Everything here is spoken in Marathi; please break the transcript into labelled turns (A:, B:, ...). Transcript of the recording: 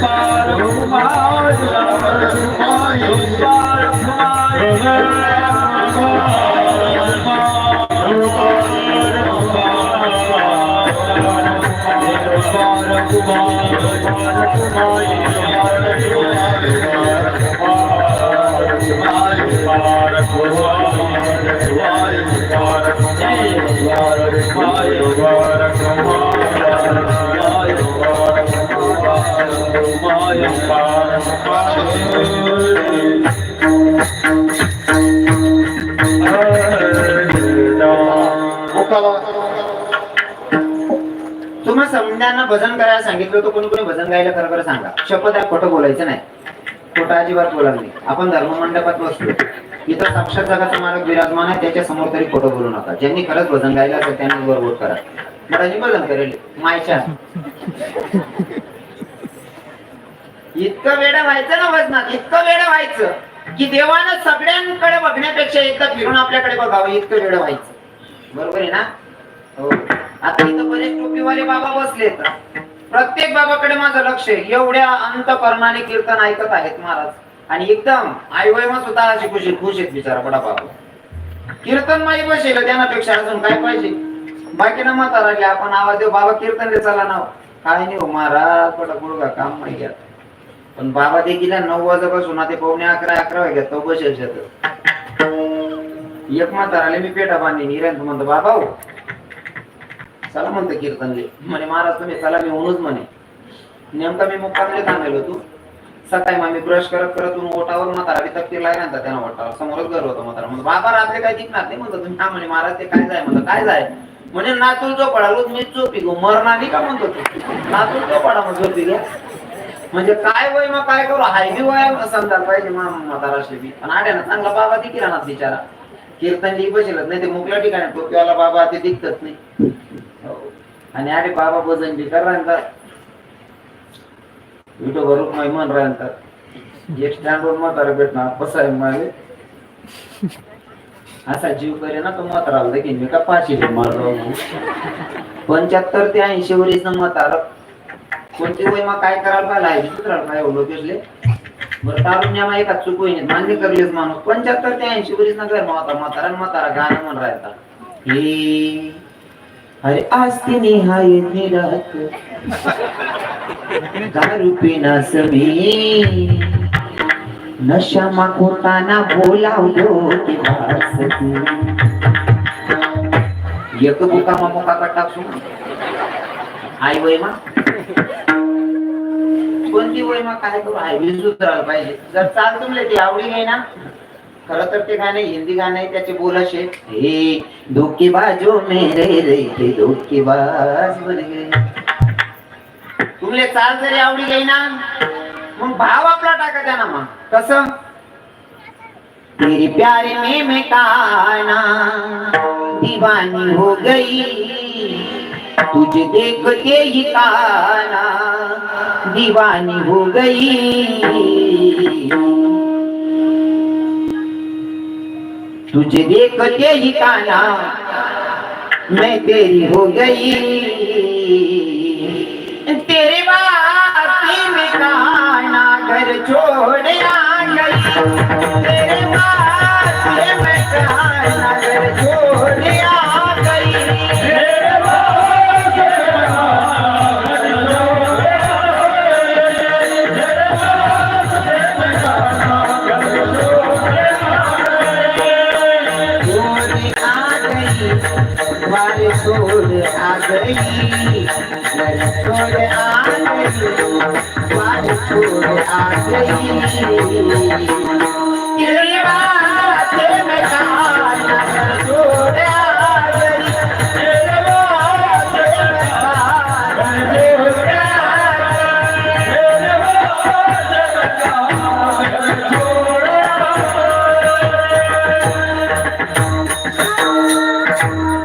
A: Bye. तुम्हा समजांना भजन करायला सांगितलं होतं कोणी कोणी भजन गायला खरं खरं सांगा. शपथ आहे खोटं बोलायचं नाही. खोटं अजिबात बोलत नाही. आपण धर्म मंडपात बसलो. इथं साक्षात जगाचा मालक विराजमान आहे त्याच्यासमोर तरी खोटं बोलू नका. ज्यांनी खरंच भजन गायला असेल त्यांनी बरोबर करा. मराठी भजन करेल. मायच्या इतकं वेळ व्हायचं ना वजनात इतकं वेळ व्हायचं की देवानं सगळ्यांकडे बघण्यापेक्षा एकदा फिरून आपल्याकडे बघावं इतकं वेळ व्हायचं. बरोबर आहे ना? हो. आता इथं बरेच टोपीवाले बाबा बसले प्रत्येक बाबाकडे माझं लक्ष आहे. एवढ्या अंतकरणाने कीर्तन ऐकत आहेत महाराज. आणि एकदम आई वयमा सुद्धा अशी खुशी खुश आहेत बिचारा बडा बाबा. कीर्तन माई बसेल त्यानापेक्षा अजून काय पाहिजे? बाकी ना म्हातारा राहिले आपण आवाज देऊ बाबा कीर्तन दे चला नाव हो. काय नाही हो महाराज पटा गुडगा काम माहिती पण बाबा देखील नऊ वाजेपासून ते पावणे अकरा अकरा वाजे तो बसेल एक एक म्हाताराले मी पेटा बांधली निरंत म्हणतो बाबा हो. चला म्हणते कीर्तनले म्हणे महाराज तुम्ही चला मी होऊनच म्हणे. नेमका मी मुक्कामले थांबलेलो हो तू. सकाळी मग मी ब्रश करत करत ओटावर म्हातारा बी तपकीर लागला ना त्यानं ओटावर समोरच घर होतं म्हातारा. म्हणतो बाबा रात्री काय दिसणार नाही. म्हणतो तुम्ही हा म्हणे महाराज ते काय जाय? म्हणतो काय जाय? म्हणजे नातूर जो पडालो मी चोपी गो. मरणार नाही का म्हणतो तू? नातूर जो पडा मग झोपी म्हणजे काय वय मग काय करू? हाय बी वय समजा पाहिजे मग म्हातारा बी. आणि आड्यानं चांगला बाबा ती राहणार बिचारा. कीर्तन बसेलच नाही ते मुकल्या ठिकाणी टोपीवाला बाबा ते दिसतच नाही. आणि अरे बाबा भजन बी कर राहतात विटो भरून महिमान राहतात एक स्टँडवर म्हातारा भेटणार बसाय मागे. असा जीव करे ना तो म्हाताराला देखील मी का पाचशे मारलो पंच्याहत्तर ते ऐंशी वरीस म्हातारा. कोणते वय मग काय करायला पाहिजे आहे दुसरा काय एवढं भेटले. बरं तारुण्यामा एका चूक होईन मान्य करलेच माणूस. पंच्याहत्तर ते ऐंशी वरीस ना घर म्हातारा. म्हातारा म्हातारा गाणं म्हण राहता हे अरे आस्ती ते निहाय निरात दारू पिना समी नशा मा खोटाना बोलावलो की भासती एक बुका मा मुका कट्टा आई वय मा। कोणती वय मा? काय करू? आई बी सुधारायला पाहिजे. जर चाल तुमले ती आवडी आहे ना? खरं तर ते गाणे हिंदी गाणे आहे, त्याचे बोल असे. हे धोकेबाजो मेरे रे ते धोकेबाज बन तुमले चाल जरी आवडी गई ना मग भाव आपला टाका ना मग. कस? तेरी प्यारे में मैं काना दीवानी हो गई. तुझे देखते ही काना दीवानी हो गई. तुझे देखते ही काना मैं तेरी हो गई। वाले छोड़ आ गई घर छोड़ आ गई वाले छोड़ आ गई